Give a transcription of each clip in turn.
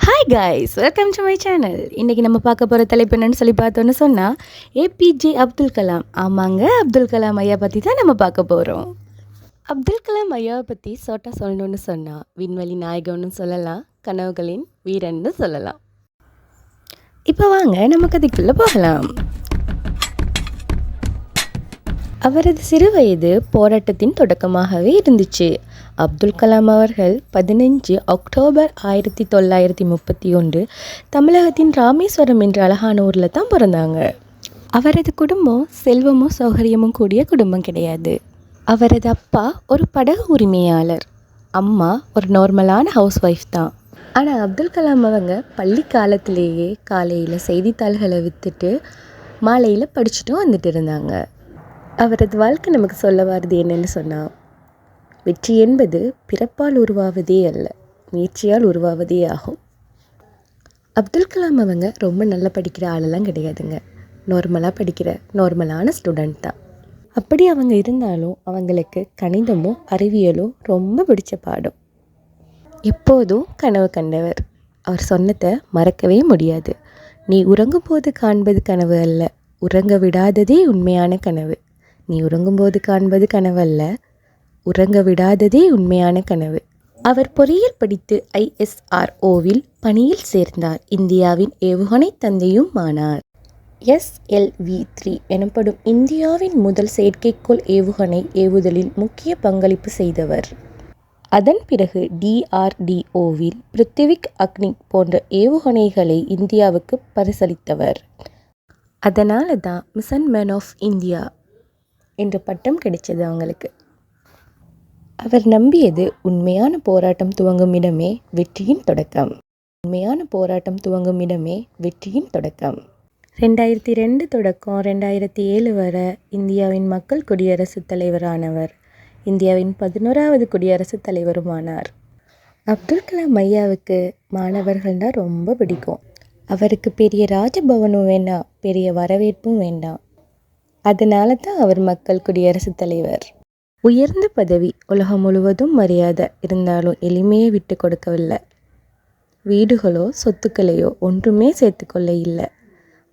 Hi guys welcome to my channel இன்றைக்கி நம்ம பார்க்க போகிற தலைப்பு என்னன்னு சொல்லி பார்த்தோன்னு சொன்னால் ஏபிஜே அப்துல் கலாம் ஆமாங்க அப்துல் கலாம் ஐயா பற்றி தான் நம்ம பார்க்க போகிறோம் அப்துல் கலாம் ஐயாவை பற்றி சோட்டா சொல்லணும்னு சொன்னால் விண்வெளி நாயகம்னு சொல்லலாம் கனவுகளின் வீரன்னு சொல்லலாம். இப்போ வாங்க நம்ம கதைக்குள்ளே போகலாம். அவரது சிறு வயது போராட்டத்தின் தொடக்கமாகவே இருந்துச்சு. அப்துல் கலாம் அவர்கள் பதினஞ்சு அக்டோபர் ஆயிரத்தி தொள்ளாயிரத்தி முப்பத்தி ஒன்று தமிழகத்தின் ராமேஸ்வரம் என்ற அழகான ஊரில் தான் பிறந்தாங்க. அவரது குடும்பம் செல்வமும் சௌகரியமும் கூடிய குடும்பம் கிடையாது. அவரது அப்பா ஒரு படகு உரிமையாளர். அம்மா ஒரு நார்மலான ஹவுஸ் ஒய்ஃப் தான். ஆனால் அப்துல் கலாம் அவங்க பள்ளி காலத்திலேயே காலையில் செய்தித்தாள்களை விற்றுட்டு மாலையில் படிச்சுட்டும் வந்துட்டு இருந்தாங்க. அவரது வாழ்க்கை நமக்கு சொல்ல வருது என்னன்னு சொன்னால் வெற்றி என்பது பிறப்பால் உருவாவதே அல்ல முயற்சியால் உருவாவதே ஆகும். அப்துல் கலாம் அவங்க ரொம்ப நல்லா படிக்கிற ஆளெல்லாம் கிடையாதுங்க. நார்மலாக படிக்கிற நார்மலான ஸ்டூடெண்ட் தான். அப்படி அவங்க இருந்தாலும் அவங்களுக்கு கணிதமும் அறிவியலும் ரொம்ப பிடிச்ச பாடம். எப்போதும் கனவு கண்டவர். அவர் சொன்னதை மறக்கவே முடியாது. நீ உறங்கும் போது காண்பது கனவு அல்ல உறங்க விடாததே உண்மையான கனவு. நீ உறங்கும்போது காண்பது கனவல்ல. உறங்க விடாததே உண்மையான கனவு. அவர் பொறியியல் படித்து ஐஎஸ்ஆர்ஓவில் பணியில் சேர்ந்தார். இந்தியாவின் ஏவுகணை தந்தையும் ஆனார். எஸ்எல்வி த்ரீ எனப்படும் இந்தியாவின் முதல் செயற்கைக்கோள் ஏவுகணை ஏவுதலில் முக்கிய பங்களிப்பு செய்தவர். அதன் பிறகு டிஆர்டிஓவில் பிருத்திவிக் அக்னி போன்ற ஏவுகணைகளை இந்தியாவுக்கு பரிசளித்தவர். அதனால தான் மிஷன் மேன் ஆஃப் இந்தியா என்ற பட்டம் கிடைச்சது அவங்களுக்கு. அவர் நம்பியது உண்மையான போராட்டம் துவங்கும் இடமே வெற்றியின் தொடக்கம். உண்மையான போராட்டம் துவங்கும் இடமே வெற்றியின் தொடக்கம். ரெண்டாயிரத்தி ரெண்டு தொடக்கம் ரெண்டாயிரத்தி ஏழு வரை இந்தியாவின் மக்கள் குடியரசுத் தலைவரானவர். இந்தியாவின் பதினோராவது குடியரசுத் தலைவருமானார். அப்துல் கலாம் ஐயாவுக்கு மாணவர்கள்னால் ரொம்ப பிடிக்கும். அவருக்கு பெரிய ராஜபவனும் வேண்டாம் பெரிய வரவேற்பும் வேண்டாம். அதனால தான் அவர் மக்கள் குடியரசுத் தலைவர். உயர்ந்த பதவி உலகம் முழுவதும் மரியாதை இருந்தாலும் எளிமையை விட்டு கொடுக்கவில்லை. வீடுகளோ சொத்துக்களையோ ஒன்றுமே சேர்த்துக்கொள்ள இல்லை.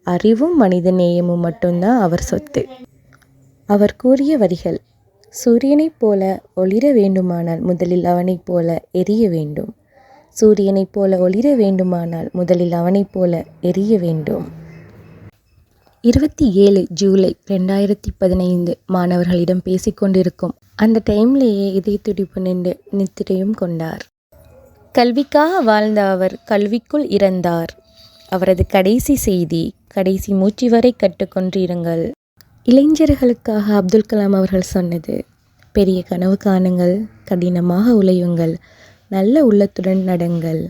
அறிவும் மனித நேயமும் மட்டும்தான் அவர் சொத்து. அவர் கூறிய வரிகள் சூரியனைப் போல ஒளிர வேண்டுமானால் முதலில் அவனைப் போல எரிய வேண்டும். சூரியனைப் போல ஒளிர வேண்டுமானால் முதலில் அவனைப் போல எரிய வேண்டும். இருபத்தி ஏழு ஜூலை ரெண்டாயிரத்தி பதினைந்து மாணவர்களிடம் பேசிக்கொண்டிருக்கும். அந்த டைம்லேயே இதய துடிப்பு நின்று நித்திரையும் கொண்டார். கல்விக்காக வாழ்ந்த அவர் கல்விக்குள் இறந்தார். அவரது கடைசி செய்தி கடைசி மூச்சு வரை கற்றுக்கொண்டிருங்கள் இளைஞர்களுக்காக அப்துல் கலாம் அவர்கள் சொன்னது பெரிய கனவு காணுங்கள் கடினமாக உழையுங்கள் நல்ல உள்ளத்துடன் நடங்கள்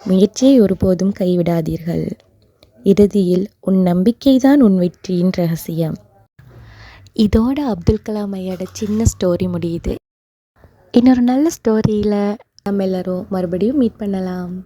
முயற்சியை ஒருபோதும் கைவிடாதீர்கள். இறுதியில் உன் நம்பிக்கைதான் உன் வெற்றியின் ரகசியம். இதோட அப்துல் கலாம் ஐயோட சின்ன ஸ்டோரி முடியுது. இன்னொரு நல்ல ஸ்டோரியில் நம்ம எல்லோரும் மறுபடியும் மீட் பண்ணலாம்.